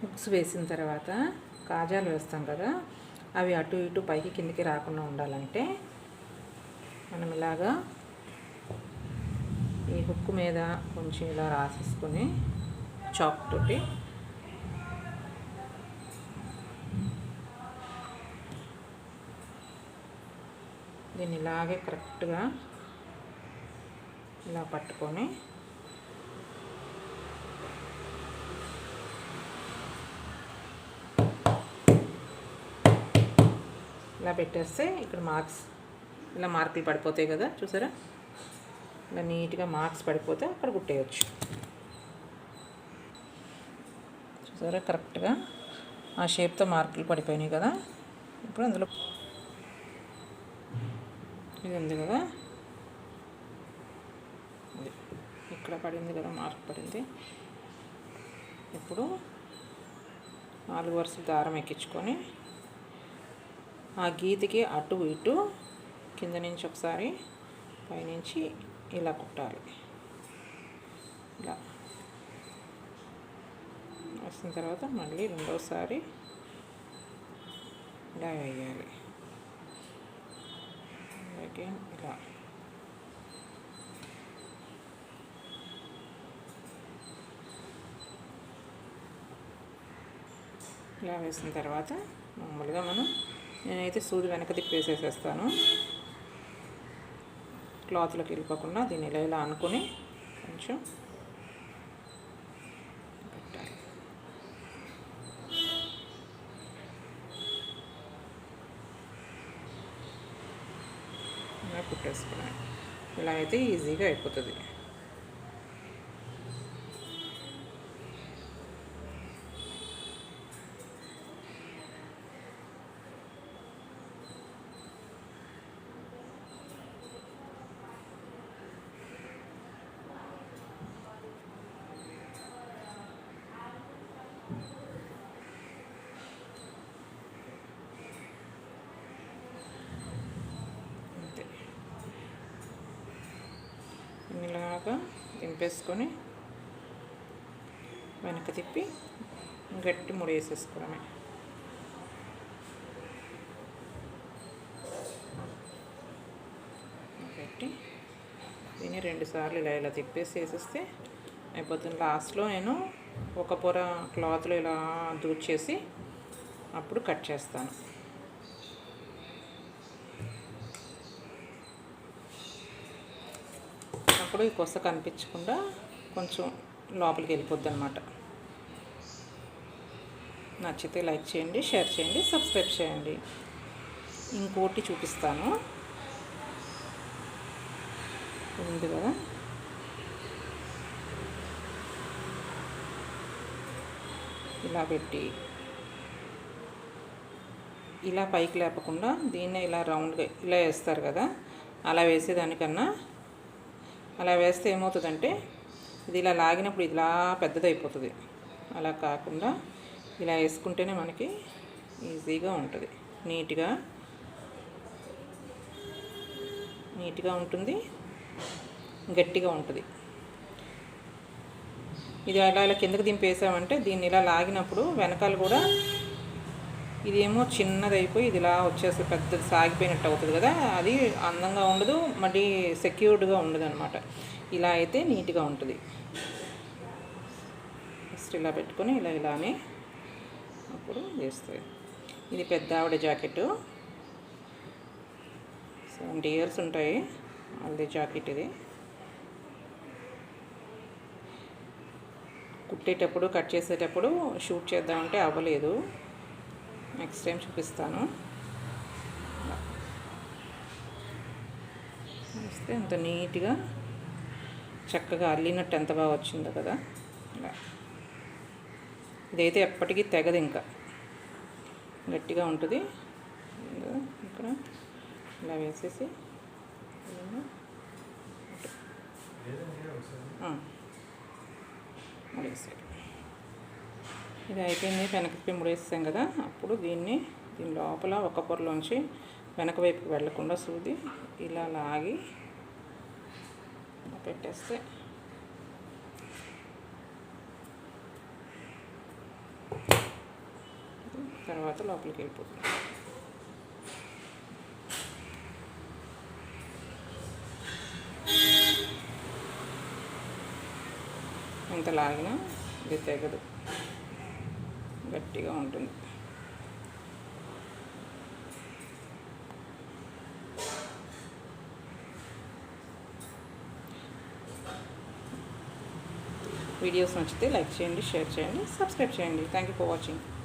Hooks వేసిన తర్వాత కాజాలు వేస్తాం కదా అవి అటు ఇటు పైకి కిందికి రాకుండా ఉండాలంటే మనం ఇలాగా ఈ హుక్ మీద కొంచెం ఇలా రాసేసుకొని చాక్ తోటి దీన్ని ఇలాగే కరెక్ట్గా ఇలా పట్టుకొని ఇలా పెట్టేస్తే ఇక్కడ మార్క్స్ ఇలా మార్కులు పడిపోతాయి కదా చూసారా? ఇలా నీట్గా మార్క్స్ పడిపోతే అక్కడ కుట్టేయచ్చు. చూసారా? కరెక్ట్గా ఆ షేప్తో మార్కులు పడిపోయినాయి కదా. ఇప్పుడు అందులో ఇది ఉంది కదా. ఇక్కడ పడింది కదా మార్క్ పడింది. ఇప్పుడు నాలుగు వరుసలు దారం ఎక్కించుకొని ఆ గీతకి అటు ఇటు కింద నుంచి ఒకసారి పైనుంచి ఇలా కుట్టాలి. ఇలా. వచ్చిన తర్వాత మళ్ళీ రెండోసారి ఇలా వేయాలి అగైన్ ఇలా. ఇలా వేసిన తర్వాత మామూలుగా మనం నేనైతే సూది వెనక తిప్పేసేసేస్తాను క్లాత్లోకి వెళ్ళిపోకుండా దీన్ని ఇలా ఇలా అనుకుని కొంచెం పెట్టాలి. ఇలా కుట్టేసుకున్నాను. ఇలా అయితే ఈజీగా అయిపోతుంది. ఇలాగా దింపేసుకొని వెనక తిప్పి గట్టి ముడేసేసుకోవడమే పెట్టి దీన్ని రెండుసార్లు ఇలా ఇలా తిప్పేసి వేసేస్తే అయిపోతుంది. లాస్ట్లో నేను ఒక పొర క్లాత్లో ఇలా దూచేసి అప్పుడు కట్ చేస్తాను. అప్పుడు ఈ కొస కనిపించకుండా కొంచెం లోపలికి వెళ్ళిపోద్ది అనమాట నచ్చితే లైక్ చేయండి షేర్ చేయండి సబ్స్క్రైబ్ చేయండి. ఇంకోటి చూపిస్తాను. ఉంది కదా? ఇలా పెట్టి ఇలా పైకి లేపకుండా దీన్నే ఇలా రౌండ్గా ఇలా వేస్తారు కదా అలా వేసేదానికన్నా అలా వేస్తే ఏమవుతుందంటే ఇది ఇలా లాగినప్పుడు ఇలా పెద్దదైపోతుంది. అలా కాకుండా ఇలా వేసుకుంటేనే మనకి ఈజీగా ఉంటుంది. నీట్గా నీట్గా ఉంటుంది గట్టిగా ఉంటుంది. ఇది అలా ఇలా కిందకి దింపేసామంటే దీన్ని ఇలా లాగినప్పుడు వెనకాల కూడా ఇదేమో చిన్నది అయిపోయి ఇది ఇలా వచ్చేసి పెద్దది సాగిపోయినట్టు అవుతుంది కదా. అది అందంగా ఉండదు మళ్ళీ సెక్యూర్డ్గా ఉండదు అనమాట ఇలా అయితే నీట్గా ఉంటుంది. ఫస్ట్ ఇలా పెట్టుకొని ఇలా ఇలానే అప్పుడు చేస్తుంది ఇది పెద్ద ఆవిడ జాకెట్ సెవెంటీ ఇయర్స్ ఉంటాయి. వాళ్ళది జాకెట్ ఇది. కుట్టేటప్పుడు కట్ చేసేటప్పుడు షూట్ చేద్దామంటే అవ్వలేదు. నెక్స్ట్ టైం చూపిస్తాను. చూస్తే ఎంత నీట్గా చక్కగా అల్లినట్టు ఎంత బాగా వచ్చిందో కదా. ఇలా. ఇదైతే ఎప్పటికీ తెగదు ఇంకా. గట్టిగా ఉంటుంది. ఇక్కడ. ఇలా వేసేసి. ముడేసాడు ఇది అయిపోయింది. వెనక్కి ముడేసాం కదా. అప్పుడు దీన్ని దీని లోపల ఒక పొరలోంచి వెనక వైపుకి వెళ్ళకుండా సూది ఇలా లాగి పెట్టేస్తే తర్వాత లోపలికి వెళ్ళిపోతుంది. ఎంత లాగినా ఇది తెగదు. గట్టిగా ఉంటుంది. వీడియోస్ నచ్చితే లైక్ చేయండి షేర్ చేయండి సబ్స్క్రైబ్ చేయండి. Thank you for watching